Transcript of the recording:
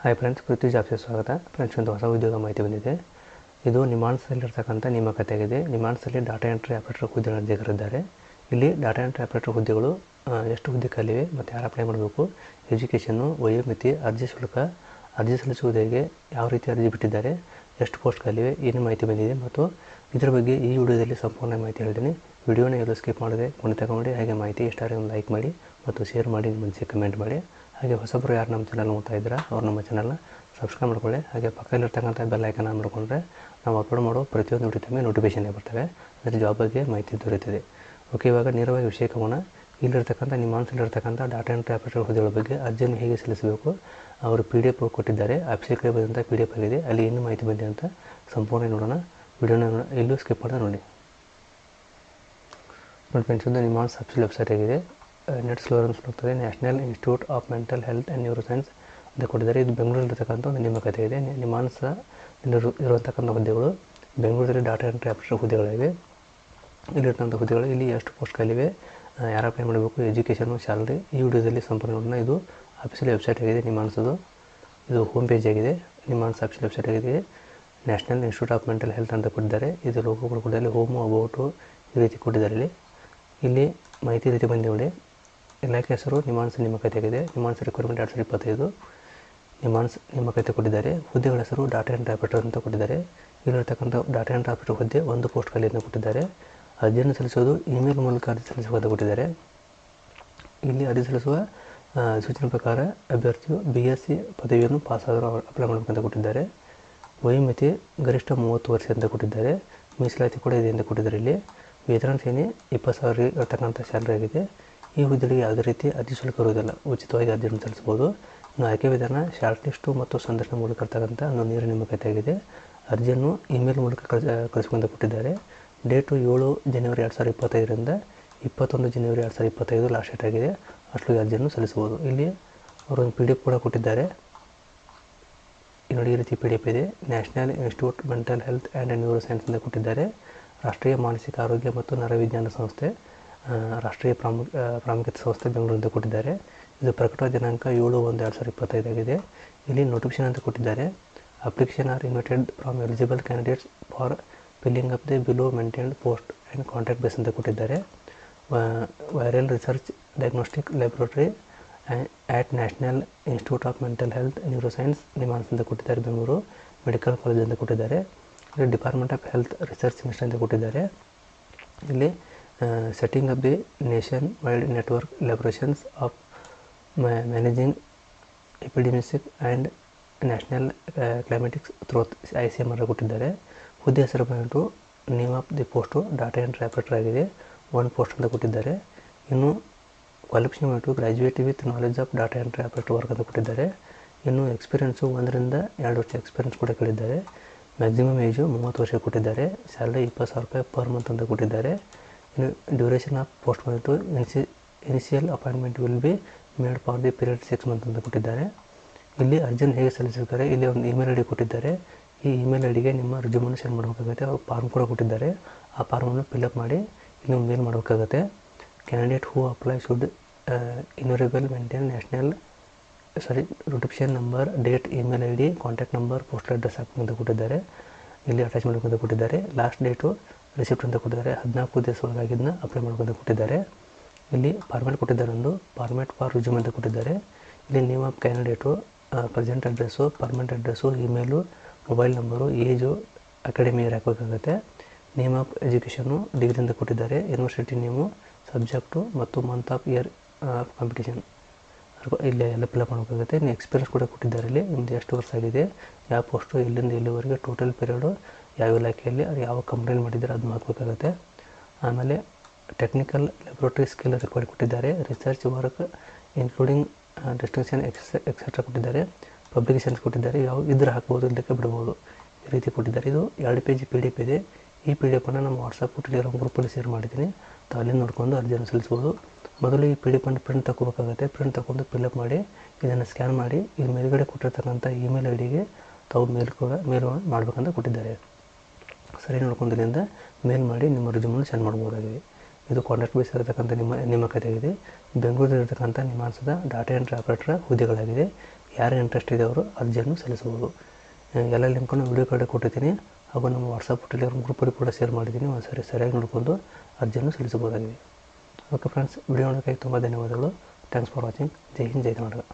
Hi friends ಪೃಥ್ವಿ ಜಾಬ್ಸ್ಗೆ ಸ್ವಾಗತ. Friends ಒಂದು ಹೊಸ ಉದ್ಯೋಗ ಮಾಹಿತಿ ಬಂದಿದೆ. ಇದು ನಿಮಾನ್ಸಲ್ಲಿರ್ತಕ್ಕಂಥ ನೇಮಕಾತಿಯಾಗಿದೆ ನಿಮಾನ್ಸಲ್ಲಿ ಡಾಟಾ ಎಂಟ್ರಿ ಆಪರೇಟರ್ ಹುದ್ದೆ ಅರ್ಜಿ ಕರೆದಿದ್ದಾರೆ ಇಲ್ಲಿ ಡಾಟಾ ಎಂಟ್ರಿ ಆಪರೇಟರ್ ಹುದ್ದೆಗಳು ಎಷ್ಟು ಹುದ್ದೆ ಖಾಲಿವೆ ಮತ್ತು ಯಾರು ಅಪ್ಲೈ ಮಾಡಬೇಕು ಎಜುಕೇಷನ್ನು ವಯೋಮಿತಿ, ಅರ್ಜಿ ಶುಲ್ಕ, ಅರ್ಜಿ ಸಲ್ಲಿಸುವುದಕ್ಕೆ ಯಾವ ರೀತಿ ಅರ್ಜಿ ಬಿಟ್ಟಿದ್ದಾರೆ, ಎಷ್ಟು ಪೋಸ್ಟ್ ಖಾಲಿವೆ ಏನು ಮಾಹಿತಿ ಬಂದಿದೆ ಮತ್ತು ಇದರ ಬಗ್ಗೆ ಈ ವಿಡಿಯೋದಲ್ಲಿ ಸಂಪೂರ್ಣ ಮಾಹಿತಿ ಹೇಳ್ತೀನಿ. ವಿಡಿಯೋನ ಎಲ್ಲೂ ಸ್ಕಿಪ್ ಮಾಡದೆ ಕೊನೆ ತಗೊಂಡು ಹಾಗೆ ಮಾಹಿತಿ ಇಷ್ಟ ಒಂದು ಲೈಕ್ ಮಾಡಿ ಮತ್ತು ಶೇರ್ ಮಾಡಿ, ನಿಮ್ಮ ಮನಸ್ಸಿಗೆ ಕಮೆಂಟ್ ಮಾಡಿ. ಹಾಗೆ ಹೊಸಬ್ರು ಯಾರು ನಮ್ಮ ಚಾನಲ್ ನೋಡ್ತಾ ಇದ್ದೀರಾ, ಅವ್ರು ನಮ್ಮ ಚಾನಲ್ನ ಸಬ್ಸ್ಕ್ರೈಬ್ ಮಾಡ್ಕೊಳ್ಳಿ. ಹಾಗೆ ಪಕ್ಕದಲ್ಲಿರ್ತಕ್ಕಂಥ ಬೆಲ್ ಐಕನ್ ಮಾಡಿಕೊಂಡ್ರೆ ನಾವು ಅಪ್ಲೋಡ್ ಮಾಡೋ ಪ್ರತಿಯೊಂದು ವಿಡಿಯೋ ನೋಟಿಫಿಕೇಷನ್ಗೆ ಬರ್ತವೆ. ಅದರ ಜಾಬ್ ಬಗ್ಗೆ ಮಾಹಿತಿ ದೊರೆಯುತ್ತದೆ. ಓಕೆ ಇವಾಗ ನೇರವಾಗಿ ವಿಷಯಕ್ಕೆ ಹೋಗೋಣ ಇಲ್ಲಿರ್ತಕ್ಕಂಥ, ನಿಮ್ಮ ಮನಸ್ಸಲ್ಲಿರ್ತಕ್ಕಂಥ ಡಾಟಾ ಎಂಟ್ರಿ ಆಪರೇಟರ್ ಹುದ್ದೆಗಳ ಬಗ್ಗೆ ಅರ್ಜಿಯನ್ನು ಹೇಗೆ ಸಲ್ಲಿಸಬೇಕು? ಅವರು ಪಿ ಡಿ ಎಫ್ ಕೊಟ್ಟಿದ್ದಾರೆ ಆಫೀಸಿಗೆ ಬಂದಂಥ ಪಿ ಡಿ ಎಫ್ ಆಗಿದೆ. ಅಲ್ಲಿ ಏನು ಮಾಹಿತಿ ಬಂದಿದೆ ಅಂತ ಸಂಪೂರ್ಣ ನೋಡೋಣ. ವಿಡಿಯೋನ ಎಲ್ಲೂ ಸ್ಕಿಪ್ ಮಾಡೋಣ, ನೋಡಿ. ನೋಡಿ ಫ್ರೆಂಡ್ಸ್ ಒಂದು ನಿಮಾನ್ಸ್ ಅಫಿಷಿಯಲ್ ವೆಬ್ಸೈಟ್ ಆಗಿದೆ. ನೆಟ್ ಹೋಗ್ತದೆ national institute of mental health and neuro science ಅಂತ ಕೊಟ್ಟಿದ್ದಾರೆ. ಇದು ಬೆಂಗಳೂರಲ್ಲಿರ್ತಕ್ಕಂಥ ಒಂದು ಕಥೆ ಇದೆ ನಿಮ್ಮ ಇಲ್ಲಿರು ಇರುವಂತಕ್ಕಂಥ ಹುದ್ದೆಗಳು ಬೆಂಗಳೂರಲ್ಲಿ ಡಾಟಾ ಎಂಟ್ರಿ ಆಫೀಸರ್ ಹುದ್ದೆಗಳಿವೆ. ಇಲ್ಲಿರ್ತಕ್ಕಂಥ ಹುದ್ದೆಗಳು ಇಲ್ಲಿ ಎಷ್ಟು ಪೋಸ್ಟ್ ಖಾಲಿವೆ ಆ, ಯಾರು ಅಪ್ಲೈ ಮಾಡಬೇಕು ಎಜುಕೇಷನು ಸ್ಯಾಲ್ರಿ ಈ ವಿಡಿಯೋದಲ್ಲಿ ಸಂಪೂರ್ಣ ಇದು ಆಫೀಸಿಯಲ್ ವೆಬ್ಸೈಟ್ ಆಗಿದೆ ನಿಮಾನ್ಸದು ಇದು ಹೋಮ್ ಪೇಜ್ ಆಗಿದೆ ನಿಮಾನ್ಸ್ ಅಫಿಷಿಯಲ್ ವೆಬ್ಸೈಟ್ ಆಗಿದೆ. National institute of mental health ಅಂತ ಕೊಟ್ಟಿದ್ದಾರೆ. ಇದು ಲೋಕಗಳು ಕೂಡ ಹೋಮು ಅಬೌಟು ಈ ರೀತಿ ಕೊಟ್ಟಿದ್ದಾರೆ ಇಲ್ಲಿ. ಇಲ್ಲಿ ಮಾಹಿತಿ ರೀತಿ ಬಂದಿವೆ ಇಲಾಖೆ ಹೆಸರು ನಿಮಾನ್ಸ್ ನಿಮ್ಮ ಆಗಿದೆ ನಿಮಾನ್ಸ್ ರಿಕ್ವೈರ್ಮೆಂಟ್ ಎರಡು ಸಾವಿರದ ಇಪ್ಪತ್ತೈದು ನಿಮಾನ್ಸ್ ಕೈತೆ ಕೊಟ್ಟಿದ್ದಾರೆ. ಹುದ್ದೆಗಳ ಹೆಸರು ಡಾಟಾ ಎಂಡ್ ಆಪರೇಟರ್ ಅಂತ ಕೊಟ್ಟಿದ್ದಾರೆ. ಇಲ್ಲಿರ್ತಕ್ಕಂಥ ಡಾಟಾ ಎಂಡ್ ಆಪರೇಟರ್ ಹುದ್ದೆ ಒಂದು ಪೋಸ್ಟ್ ಖಾಲಿಯನ್ನು ಕೊಟ್ಟಿದ್ದಾರೆ. ಅರ್ಜಿಯನ್ನು ಸಲ್ಲಿಸೋದು ಇಮೇಲ್ ಮೂಲಕ ಅರ್ಜಿ ಸಲ್ಲಿಸುವಂತ ಕೊಟ್ಟಿದ್ದಾರೆ. ಇಲ್ಲಿ ಅರ್ಜಿ ಸಲ್ಲಿಸುವ ಸೂಚನೆ ಪ್ರಕಾರ ಅಭ್ಯರ್ಥಿಯು ಬಿ ಎಸ್ ಸಿ ಪದವಿಯನ್ನು ಪಾಸಾದರೂ ಅಪ್ಲೈ ಮಾಡಬೇಕಂತ ಕೊಟ್ಟಿದ್ದಾರೆ. ವಯೋಮಿತಿ ಗರಿಷ್ಠ ಮೂವತ್ತು ವರ್ಷ ಅಂತ ಕೊಟ್ಟಿದ್ದಾರೆ. ಮೀಸಲಾತಿ ಕೂಡ ಇದೆ ಅಂತ ಕೊಟ್ಟಿದ್ದಾರೆ ಇಲ್ಲಿ. ವೇತನ ಸೇನೆ ಇಪ್ಪತ್ತು ಸಾವಿರ ಇರತಕ್ಕಂಥ ಸ್ಯಾಲ್ರಿ ಆಗಿದೆ. ಈ ಹುದ್ದೆಗಳಿಗೆ ಯಾವುದೇ ರೀತಿ ಅರ್ಜಿ ಶುಲ್ಕ ಇರುವುದಿಲ್ಲ. ಉಚಿತವಾಗಿ ಅರ್ಜಿಯನ್ನು ಸಲ್ಲಿಸಬಹುದು. ಇನ್ನು ಆಯ್ಕೆ ವಿಧಾನ, ಶಾರ್ಟ್ ಲಿಸ್ಟು ಮತ್ತು ಸಂದರ್ಶನ ಮೂಲಕ ಇರ್ತಕ್ಕಂಥ ಒಂದು ನೇರ ನೇಮಕಾತಿ ಆಗಿದೆ ಅರ್ಜಿಯನ್ನು ಇಮೇಲ್ ಮೂಲಕ ಕಳಿಸ ಕಳಿಸ್ಕೊಂತ ಕೊಟ್ಟಿದ್ದಾರೆ ಡೇಟು ಏಳು ಜನವರಿ ಎರಡು ಸಾವಿರದ ಇಪ್ಪತ್ತೈದರಿಂದ ಇಪ್ಪತ್ತೊಂದು ಜನವರಿ ಎರಡು ಸಾವಿರದ ಇಪ್ಪತ್ತೈದು ಲಾಸ್ಟ್ ಡೇಟ್ ಆಗಿದೆ. ಅಷ್ಟು ಅರ್ಜಿಯನ್ನು ಸಲ್ಲಿಸಬಹುದು. ಇಲ್ಲಿ ಅವರೊಂದು ಪಿ ಡಿ ಎಫ್ ಕೂಡ ಕೊಟ್ಟಿದ್ದಾರೆ. ನೋಡಿ ಈ ರೀತಿ ಪಿ ಡಿ ಎಫ್ ಇದೆ. National institute mental health and neuro ಸೈನ್ಸಿಂದ ಕೊಟ್ಟಿದ್ದಾರೆ. ರಾಷ್ಟ್ರೀಯ ಮಾನಸಿಕ ಆರೋಗ್ಯ ಮತ್ತು ನರವಿಜ್ಞಾನ ಸಂಸ್ಥೆ ರಾಷ್ಟ್ರೀಯ ಪ್ರಾಮುಖ ಪ್ರಾಮುಖ್ಯತೆ ಸಂಸ್ಥೆ ಬೆಂಗಳೂರಿಂದ ಕೊಟ್ಟಿದ್ದಾರೆ. ಇದು ಪ್ರಕಟ ದಿನಾಂಕ ಏಳು ಒಂದು ಎರಡು ಸಾವಿರದ ಇಪ್ಪತ್ತೈದು ಆಗಿದೆ. ಇಲ್ಲಿ ನೋಟಿಫಿಕೇಶನ್ ಅಂತ ಕೊಟ್ಟಿದ್ದಾರೆ. Application are invited from eligible candidates for filling up the below maintained post and contact base ಅಂತ ಕೊಟ್ಟಿದ್ದಾರೆ. Viral research diagnostic laboratory at national institute of mental health neuro science NIMHANS ಅಂತ ಕೊಟ್ಟಿದ್ದಾರೆ ಬೆಂಗಳೂರು. ಮೆಡಿಕಲ್ ಕಾಲೇಜ್ ಅಂತ ಕೊಟ್ಟಿದ್ದಾರೆ. ಇಲ್ಲಿ department of health research institute ಅಂತ ಕೊಟ್ಟಿದ್ದಾರೆ. ಇಲ್ಲಿ up the nationwide network laboratories of managing epidemics and national calamities through I C M R ಕೊಟ್ಟಿದ್ದಾರೆ. ಹುದ್ದೆ ಹೆಸರು ಬಂದ್ಬಿಟ್ಟು name of the post data entry operator ಆಗಿದೆ. ಒನ್ ಪೋಸ್ಟ್ ಅಂತ ಕೊಟ್ಟಿದ್ದಾರೆ. ಇನ್ನು ಕ್ವಾಲಿಫಿಕೇಷನ್ ಬಂದ್ಬಿಟ್ಟು graduate with knowledge of data entry operator work ಅಂತ ಕೊಟ್ಟಿದ್ದಾರೆ. ಇನ್ನು ಎಕ್ಸ್ಪೀರಿಯೆನ್ಸು ಒಂದರಿಂದ ಎರಡು ವರ್ಷ ಎಕ್ಸ್ಪೀರಿಯನ್ಸ್ ಕೂಡ ಕೇಳಿದ್ದಾರೆ. ಮ್ಯಾಕ್ಸಿಮಮ್ ಏಜು ಮೂವತ್ತು ವರ್ಷ ಕೊಟ್ಟಿದ್ದಾರೆ. ಸ್ಯಾಲ್ರಿ ಇಪ್ಪತ್ತು ಸಾವಿರ ರೂಪಾಯಿ ಪರ್ ಮಂತ್ ಅಂತ ಕೊಟ್ಟಿದ್ದಾರೆ. ಡ್ಯೂರೇಷನ್ ಆಫ್ ಪೋಸ್ಟ್ ಬಂದಿತ್ತು ಇನಿಸಿ initial appointment will be made for the period six month ಅಂತ ಕೊಟ್ಟಿದ್ದಾರೆ. ಇಲ್ಲಿ ಅರ್ಜೆಂಟ್ ಹೇಗೆ ಸಲ್ಲಿಸಿರ್ತಾರೆ? ಇಲ್ಲಿ ಒಂದು ಇಮೇಲ್ ಐ ಕೊಟ್ಟಿದ್ದಾರೆ. ಈ ಇಮೇಲ್ ಐ ಡಿಗೆ ನಿಮ್ಮ ರಿಜ್ಯೂಮನ್ನು ಸೆಂಡ್ ಮಾಡಬೇಕಾಗುತ್ತೆ. ಅವ್ರು ಫಾರ್ಮ್ ಕೂಡ ಕೊಟ್ಟಿದ್ದಾರೆ. ಆ ಫಾರ್ಮನ್ನು ಫಿಲ್ಅಪ್ ಮಾಡಿ ನೀವು ಮೇಲ್ ಮಾಡಬೇಕಾಗುತ್ತೆ. Candidate who apply should invariable maintain national sorry ರೊಟಿಪ್ಷನ್ number date email I D contact number postal address ಹಾಕುವಂತ ಕೊಟ್ಟಿದ್ದಾರೆ. ಇಲ್ಲಿ ಅಟ್ಯಾಚ್ ಮಾಡಬೇಕಂತ ಕೊಟ್ಟಿದ್ದಾರೆ. ಲಾಸ್ಟ್ ಡೇಟು ರಿಸಿಪ್ಟ್ ಅಂತ ಕೊಟ್ಟಿದ್ದಾರೆ. ಹದಿನಾಲ್ಕು ದಿವಸ ಒಳಗಾಗಿದ್ದನ್ನ ಅಪ್ಲೈ ಮಾಡ್ಬೋದು ಕೊಟ್ಟಿದ್ದಾರೆ. ಇಲ್ಲಿ ಫಾರ್ಮ್ಯಾಟ್ ಕೊಟ್ಟಿದ್ದಾರೆ ಒಂದು. ಫಾರ್ಮ್ಯಾಟ್ ಫಾರ್ ರಿಸ್ಯೂಮ್ ಅಂತ ಕೊಟ್ಟಿದ್ದಾರೆ. ಇಲ್ಲಿ name of candidate present address permanent address email mobile number age academy year ಹಾಕಬೇಕಾಗುತ್ತೆ. ನೇಮ್ ಆಫ್ ಎಜುಕೇಷನು ಡಿಗ್ರಿ ಅಂತ ಕೊಟ್ಟಿದ್ದಾರೆ. ಯೂನಿವರ್ಸಿಟಿ ನೇಮು ಸಬ್ಜೆಕ್ಟು ಮತ್ತು month of year of competition ಇಲ್ಲಿ ಎಲ್ಲ ಫಿಲಪ್ ಮಾಡಬೇಕಾಗುತ್ತೆ. ಎಕ್ಸ್ಪೀರಿಯನ್ಸ್ ಕೂಡ ಕೊಟ್ಟಿದ್ದಾರೆ ಇಲ್ಲಿ. ನಿಮ್ಮದು ಎಷ್ಟು ವರ್ಷ ಆಗಿದೆ? ಯಾವ ಪೋಸ್ಟು ಎಲ್ಲಿಂದ ಎಲ್ಲಿವರೆಗೆ ಟೋಟಲ್ ಪೀರಿಯಡು ಯಾವ ಇಲಾಖೆಯಲ್ಲಿ ಅದು ಯಾವ ಕಂಪ್ಲೇಂಟ್ ಮಾಡಿದ್ದಾರೆ ಅದು ಹಾಕಬೇಕಾಗುತ್ತೆ ಆಮೇಲೆ ಟೆಕ್ನಿಕಲ್ ಲ್ಯಾಬ್ರೋಟರಿ ಸ್ಕಿಲ್ ರಿಕ್ವೈರ್ಡ್ ಕೊಟ್ಟಿದ್ದಾರೆ research work including distinction ex etcetera ಕೊಟ್ಟಿದ್ದಾರೆ ಪಬ್ಲಿಕೇಶನ್ಸ್ ಕೊಟ್ಟಿದ್ದಾರೆ, ಯಾವ ಇದ್ರೆ ಹಾಕ್ಬೋದು ಇಲ್ಲಕ್ಕೆ ಬಿಡ್ಬೋದು, ಈ ರೀತಿ ಕೊಟ್ಟಿದ್ದಾರೆ. ಇದು ಎರಡು ಪೇಜ್ ಪಿ ಡಿ ಎಫ್ ಇದೆ ಈ ಪಿ ಡಿ ಎಫನ್ನು ನಮ್ಮ ವಾಟ್ಸಪ್ ಟೆಲಿಗ್ರಾಮ್ ಗ್ರೂಪಲ್ಲಿ ಶೇರ್ ಮಾಡಿದ್ದೀನಿ. ತಾವು ಅಲ್ಲಿ ನೋಡ್ಕೊಂಡು ಅರ್ಜಿಯನ್ನು ಸಲ್ಲಿಸ್ಬೋದು ಮೊದಲು ಈ ಪಿ ಡಿ ಎಫನ್ನು ಪ್ರಿಂಟ್ ತಗೋಬೇಕಾಗುತ್ತೆ ಪ್ರಿಂಟ್ ತಗೊಂಡು ಫಿಲ್ಅಪ್ ಮಾಡಿ, ಇದನ್ನು ಸ್ಕ್ಯಾನ್ ಮಾಡಿ ಈ ಮೇಲ್ಗಡೆ ಕೊಟ್ಟಿರ್ತಕ್ಕಂಥ ಇಮೇಲ್ ಐ ಡಿಗೆ ತಾವು ಮೇಲ್ ಕೂಡ ಮೇಲ್ ಮಾಡಬೇಕಂತ ಕೊಟ್ಟಿದ್ದಾರೆ. ಸರಿ ನೋಡ್ಕೊಂಡಿದ್ದರಿಂದ ಮೇಲ್ ಮಾಡಿ ನಿಮ್ಮ ರೆಸ್ಯೂಮನ್ನು ಸೆಂಡ್ ಮಾಡ್ಬೋದಾಗಿದೆ. ಇದು ಕಾಂಟ್ರಾಕ್ಟ್ ಬೇಸ್ ಇರತಕ್ಕಂಥ ನಿಮ್ಮ ನೇಮಕಾತಿಯಾಗಿದೆ ಬೆಂಗಳೂರಿನಲ್ಲಿರ್ತಕ್ಕಂಥ ನಿಮಾನ್ಸದ ಡಾಟಾ ಎಂಟ್ರಿ ಆಪರೇಟರ್ ಹುದ್ದೆಗಳಾಗಿದೆ. ಯಾರು ಇಂಟ್ರೆಸ್ಟ್ ಇದೆ ಅವರು ಅರ್ಜಿಯನ್ನು ಸಲ್ಲಿಸಬಹುದು. ಎಲ್ಲ ಲಿಂಕನ್ನು ವಿಡಿಯೋ ಕಡೆ ಕೊಟ್ಟಿದ್ದೀನಿ. ಹಾಗೂ ನಮ್ಮ ವಾಟ್ಸಪ್ ಟೆಲಿಗ್ರಾಮ್ ಗ್ರೂಪಲ್ಲಿ ಕೂಡ ಶೇರ್ ಮಾಡಿದ್ದೀನಿ. ಒಂದು ಸರಿ ಸರಿಯಾಗಿ ನೋಡಿಕೊಂಡು ಅರ್ಜಿಯನ್ನು ಸಲ್ಲಿಸಬಹುದಾಗಿದೆ. ಓಕೆ ಫ್ರೆಂಡ್ಸ್ ವಿಡಿಯೋ ನೋಡೋಕ್ಕಾಗಿ ತುಂಬ ಧನ್ಯವಾದಗಳು. ಥ್ಯಾಂಕ್ಸ್ ಫಾರ್ ವಾಚಿಂಗ್ ಜೈ ಹಿಂದ್, ಜೈ ಕರ್ನಾಟಕ.